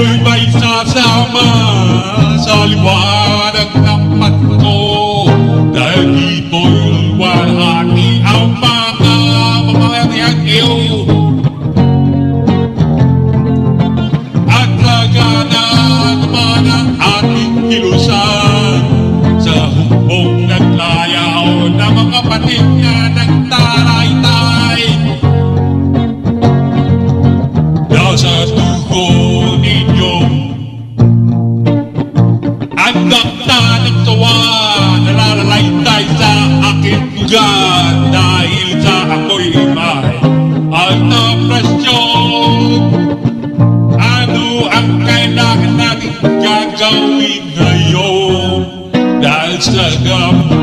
người bay xa xa mà dahil sa ako'y may out of question. Ano ang kailangan natin gagawin ngayon dahil sa gamot?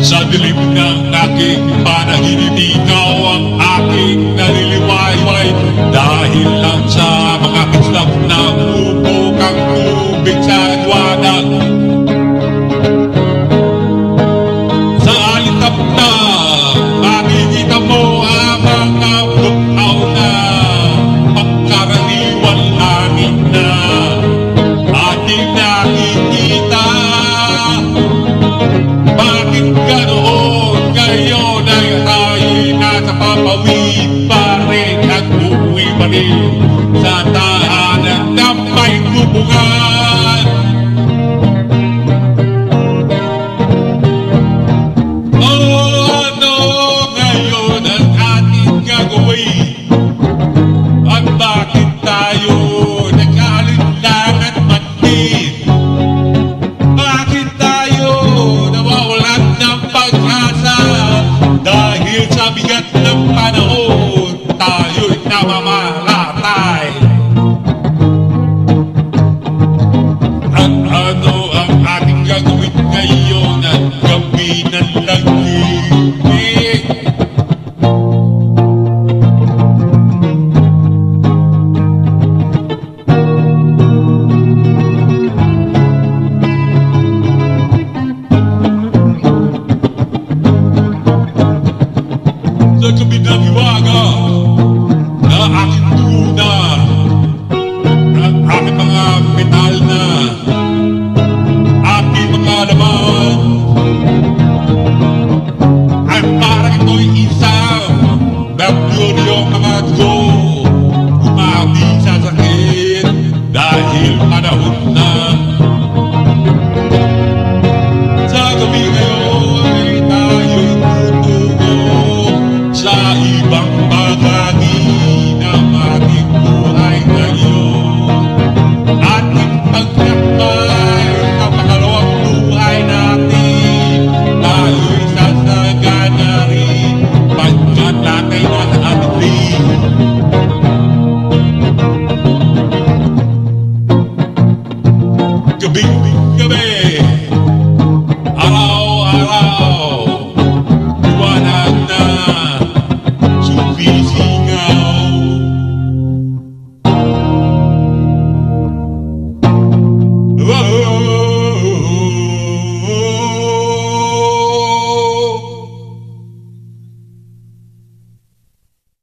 Sa dilim ng aking panaginip, ikaw ang pare kakuwi baliw sa tahanan na may gubungan. Ano oh, ang ating gagawin? jag att gå Hon har visat